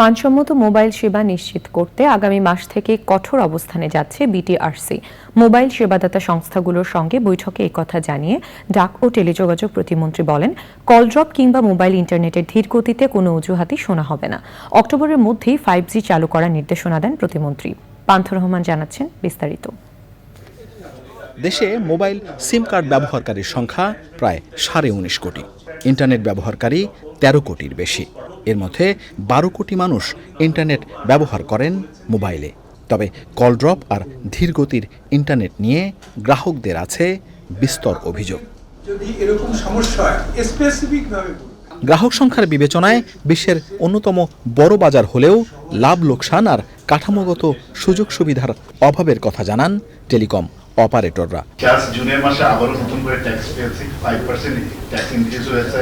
মানসম্মত মোবাইল সেবা নিশ্চিত করতে আগামী মাস থেকে কঠোর অবস্থানে যাচ্ছে বিটিআরসি। মোবাইল সেবাদাতা সংস্থাগুলোর সঙ্গে বৈঠকে কথা জানিয়ে ডাক ও টেলিযোগাযোগ প্রতিমন্ত্রী বলেন, কল ড্রপ কিংবা মোবাইল ইন্টারনেটের ধীর গতিতে কোনো অজুহাতই শোনা হবে না। অক্টোবরের মধ্যেই ফাইভ জি চালু করার নির্দেশনা দেন প্রতিমন্ত্রী। পান্থ রহমান জানাচ্ছেন বিস্তারিত। দেশে মোবাইল সিম কার্ড ব্যবহারকারীর সংখ্যা প্রায় সাড়ে উনিশ কোটি। ইন্টারনেট ব্যবহারকারী তেরো কোটির বেশি। এর মধ্যে বারো কোটি মানুষ ইন্টারনেট ব্যবহার করেন মোবাইলে। তবে কল ড্রপ আর ধীরগতির ইন্টারনেট নিয়ে গ্রাহকদের আছে বিস্তর অভিযোগ। যদি এরকম সমস্যা। গ্রাহক সংখ্যার বিবেচনায় বিশ্বের অন্যতম বড় বাজার হলেও লাভ লোকসান আর কাঠামোগত সুযোগ সুবিধার অভাবের কথা জানান টেলিকম। অপারেটররা। জুনের মাসে আবারও নতুন করে ট্যাক্স পেয়েছি ফাইভ পার্সেন্ট ট্যাক্স ইনক্রিজ হয়েছে।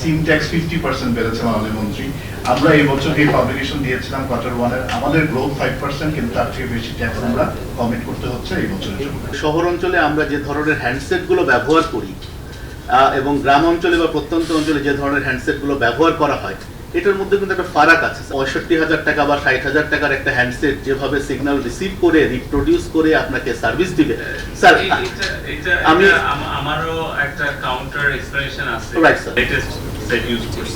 সিম ট্যাক্স ফিফটি পার্সেন্ট বেড়েছে মাননীয় মন্ত্রী। আমরা এই বছর যে পাবলিকেশন দিয়েছিলাম কোয়ার্টার ওয়ানের আমাদের গ্রোথ ফাইভ পার্সেন্ট কিন্তু তার থেকে বেশি ট্যাক্স আমরা কমিট করতে হচ্ছে এই বছরের জন্য। শহর অঞ্চলে আমরা যে ধরনের হ্যান্ডসেটগুলো ব্যবহার করি আহ, এবং গ্রাম অঞ্চলে বা প্রত্যন্ত অঞ্চলে যে ধরনের হ্যান্ডসেটগুলো ব্যবহার করা হয় এটার মধ্যে কিন্তু একটা ফারাক আছে পঁয়ষট্টি হাজার টাকা বা ষাট হাজার টাকার একটা হ্যান্ডসেট যেভাবে সিগন্যাল রিসিভ করে রিপ্রোডিউস করে আপনাকে সার্ভিস দিবে। স্যার আমি- আমারও একটা কাউন্টার এক্সপ্লেনেশন আছে Right, sir. Latest set use করি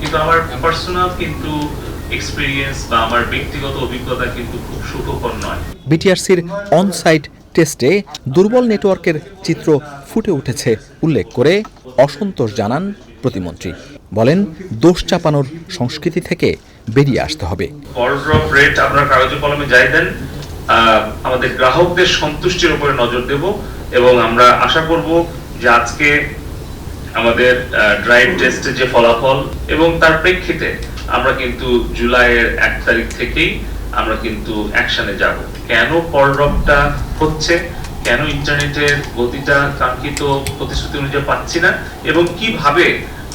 কিন্তু আমার পার্সোনাল কিন্তু এক্সপিরিয়েন্স বা আমার ব্যক্তিগত অভিজ্ঞতা কিন্তু খুব সুখকর নয়। বিটিআরসির অন সাইট টেস্টে দুর্বল নেটওয়ার্কের চিত্র ফুটে উঠেছে উল্লেখ করে অসন্তোষ জানান প্রতিমন্ত্রী। বলেন, দোষ চাপানোর সংস্কৃতি থেকে বেরিয়ে আসতে হবে। আপনার কাগজে কলমে যাই দেন আমাদের গ্রাহকদের সন্তুষ্টির উপরে নজর দেব এবং আমরা আশা করব যে আজকে আমাদের ড্রাইভ টেস্টের যে ফলাফল এবং তার প্রেক্ষিতে আমরা কিন্তু জুলাইয়ের এক তারিখ থেকেই আমরা কিন্তু অ্যাকশনে যাব। কেন কল ড্রপটা হচ্ছে? কেন ইন্টারনেটের গতিটা কাঙ্ক্ষিত প্রতিশ্রুতি অনুযায়ী পাচ্ছি না? এবং কীভাবে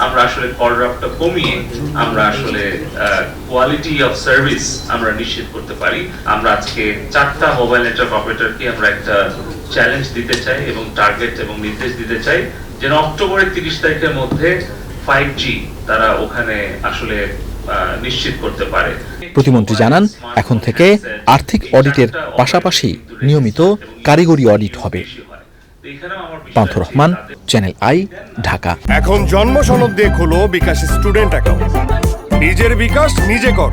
আমরা আসলে কল কমিয়ে আমরা আসলে কোয়ালিটি অফ সার্ভিস আমরা নিশ্চিত করতে পারি? আমরা আজকে চারটা মোবাইল নেটওয়ার্ক অপারেটরকে আমরা একটা চ্যালেঞ্জ দিতে চাই এবং টার্গেট এবং নির্দেশ দিতে চাই। যেন অক্টোবরের তিরিশ তারিখের মধ্যে ফাইভ জি তারা ওখানে আসলে নিশ্চিত করতে পারে। প্রতিমন্ত্রী জানান এখন থেকে আর্থিক অডিটের পাশাপাশি নিয়মিত কারিগরি অডিট হবে। Pantha Rahman channel I Dhaka. এখন জন্ম সনদ দিয়ে খোলো বিকাশ স্টুডেন্ট অ্যাকাউন্ট। নিজের বিকাশ নিজে কর।